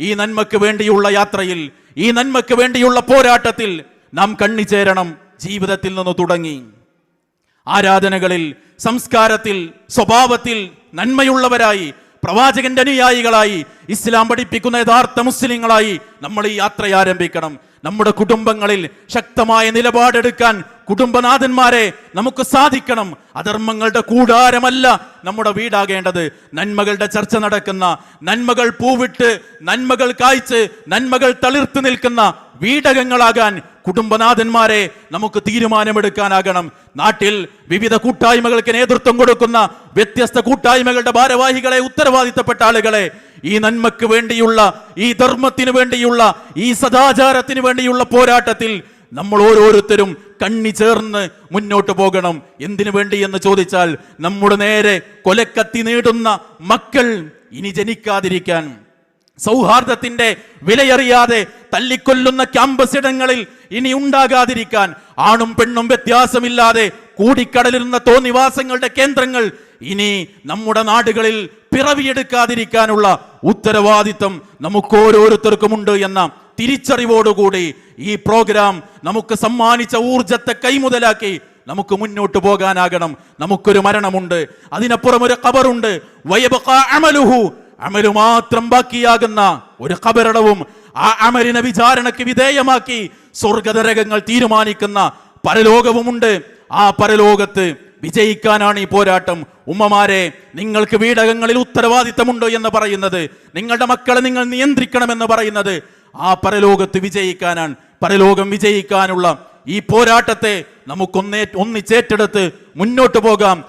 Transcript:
ഈ നന്മക്ക് വേണ്ടിയുള്ള യാത്രയിൽ ഈ നന്മക്ക് വേണ്ടിയുള്ള പോരാട്ടത്തിൽ നാം കണ്ണിച്ചേരണം ജീവിതത്തിൽ നിന്ന് തുടങ്ങി. ആരാധനകളിൽ സംസ്കാരത്തിൽ സ്വഭാവത്തിൽ നന്മയുള്ളവരായി പ്രവാചകന്റെ അനുയായികളായി ഇസ്ലാം പഠിപ്പിക്കുന്ന യഥാർത്ഥ മുസ്ലിങ്ങളായി നമ്മൾ ഈ യാത്ര ആരംഭിക്കണം. നമ്മുടെ കുടുംബങ്ങളിൽ ശക്തമായ നിലപാടെടുക്കാൻ കുടുംബനാഥന്മാരെ നമുക്ക് സാധിക്കണം. അധർമ്മങ്ങളുടെ കൂടാരമല്ല നമ്മുടെ വീടാകേണ്ടത്. നന്മകളുടെ ചർച്ച നടക്കുന്ന നന്മകൾ പൂവിട്ട് നന്മകൾ കായ്ച്ച് നന്മകൾ തളിർത്ത് നിൽക്കുന്ന വീടകങ്ങളാകാൻ കുടുംബനാഥന്മാരെ നമുക്ക് തീരുമാനമെടുക്കാനാകണം. നാട്ടിൽ വിവിധ കൂട്ടായ്മകൾക്ക് നേതൃത്വം കൊടുക്കുന്ന വ്യത്യസ്ത കൂട്ടായ്മകളുടെ ഭാരവാഹികളെ ഉത്തരവാദിത്തപ്പെട്ട ആളുകളെ ഈ നന്മക്ക് വേണ്ടിയുള്ള ഈ ധർമ്മത്തിന് വേണ്ടിയുള്ള ഈ സദാചാരത്തിന് വേണ്ടിയുള്ള പോരാട്ടത്തിൽ നമ്മൾ ഓരോരുത്തരും കണ്ണി ചേർന്ന് മുന്നോട്ട് പോകണം. എന്തിനു വേണ്ടി എന്ന് ചോദിച്ചാൽ നമ്മുടെ നേരെ കൊലക്കത്തി നേടുന്ന മക്കൾ ഇനി ജനിക്കാതിരിക്കാൻ. സൗഹാർദ്ദത്തിന്റെ വിലയറിയാതെ തല്ലിക്കൊല്ലുന്ന ക്യാമ്പസ് ഇടങ്ങളിൽ ഇനി ഉണ്ടാകാതിരിക്കാൻ ആണും പെണ്ണും വ്യത്യാസമില്ലാതെ കൂടിക്കടലിരുന്ന തോന്നിവാസങ്ങളുടെ കേന്ദ്രങ്ങൾ ഇനി നമ്മുടെ നാടുകളിൽ പിറവിയെടുക്കാതിരിക്കാനുള്ള ഉത്തരവാദിത്തം നമുക്ക് ഓരോരുത്തർക്കുമുണ്ട് എന്ന തിരിച്ചറിവോടുകൂടി ഈ പ്രോഗ്രാം നമുക്ക് സമ്മാനിച്ച ഊർജത്തെ കൈമുതലാക്കി നമുക്ക് മുന്നോട്ട് പോകാനാകണം. നമുക്കൊരു മരണമുണ്ട്. അതിനപ്പുറം ഒരു കബറുണ്ട് വയബഖാ അമലുഹു അമലു മാത്രം ബാക്കിയാകുന്ന ഒരു കബരടവും ആ അമലിനെ വിചാരണയ്ക്ക് വിധേയമാക്കി സ്വർഗതരകങ്ങൾ തീരുമാനിക്കുന്ന പരലോകവുമുണ്ട്. ആ പരലോകത്ത് വിജയിക്കാനാണ് ഈ പോരാട്ടം. ഉമ്മമാരെ നിങ്ങൾക്ക് വീടകങ്ങളിൽ ഉത്തരവാദിത്തമുണ്ടോ എന്ന് പറയുന്നത്? നിങ്ങളുടെ മക്കളെ നിങ്ങൾ നിയന്ത്രിക്കണമെന്ന് പറയുന്നത് ആ പരലോകത്ത് വിജയിക്കാനാണ്. പരലോകം വിജയിക്കാനുള്ള ഈ പോരാട്ടത്തെ നമുക്കൊന്നേ ഒന്നിച്ചേറ്റെടുത്ത് മുന്നോട്ട് പോകാം.